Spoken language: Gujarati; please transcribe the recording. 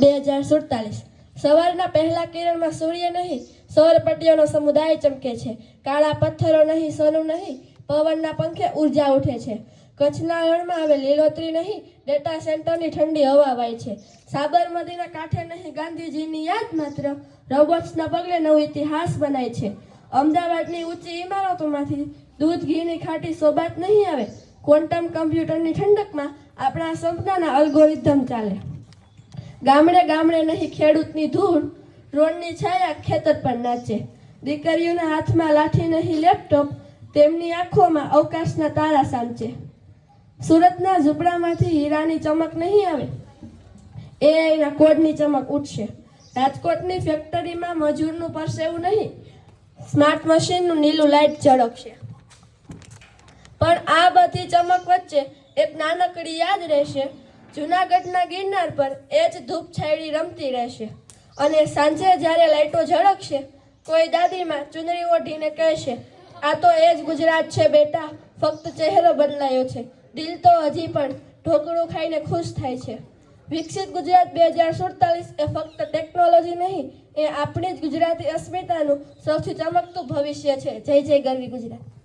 બે હજાર સુડતાલીસ. સવારના પહેલા કિરણમાં સૂર્ય નહીં, સૌરપટ્ટીઓનો સમુદાય ચમકે છે. કાળા પથ્થરો નહીં, સોનું નહીં, પવનના પંખે ઊર્જા ઉઠે છે. કચ્છના રણમાં હવે લીલોતરી નહીં, ડેટા સેન્ટરની ઠંડી હવા વાય છે. સાબરમતીના કાંઠે નહીં, ગાંધીજીની યાદ માત્ર રોબોટ્સના પગલે નવો ઇતિહાસ બનાય છે. અમદાવાદની ઊંચી ઇમારતોમાંથી દૂધ, ઘીની ખાટી સોબાત નહીં આવે. ક્વોન્ટમ કમ્પ્યુટરની ઠંડકમાં આપણા સપનાના અલ્ગોરિધમ ચાલે. ગામડે ગામડે નહીં, ખેડૂતની ધૂળ, રોડની છાયા ખેતર પર નાચે. દીકરીઓના હાથમાં લાઠી નહીં, લેપટોપ તેમની આંખોમાં અવકાશના તારા સામચે. સુરતના ઝૂંપડામાંથી હીરાની ચમક નહીં આવે? એઆઈના કોડની ચમક ઉઠશે. રાજકોટની ફેક્ટરીમાં મજૂરનું પરસેવું નહીં, સ્માર્ટ મશીનનું નીલું લાઇટ ઝળકશે. પણ આ બધી ચમક વચ્ચે એક નાનકડી યાદ રહેશે. જૂનાગઢના ગિરનાર પર એ જ ધૂપ છાયડી રમતી રહેશે. અને સાંજે જ્યારે લાઇટો ઝળકશે, કોઈ દાદીમાં ચુંદડી ઓઢીને કહેશે, આ તો એ જ ગુજરાત છે બેટા, ફક્ત ચહેરો બદલાયો છે. દિલ તો હજી પણ ઢોકળું ખાઈને ખુશ થાય છે. વિકસિત ગુજરાત બે હજાર સુડતાલીસ એ ફક્ત ટેકનોલોજી નહીં, એ આપણી જ ગુજરાતી અસ્મિતાનું સૌથી ચમકતું ભવિષ્ય છે. જય જય ગરવી ગુજરાત.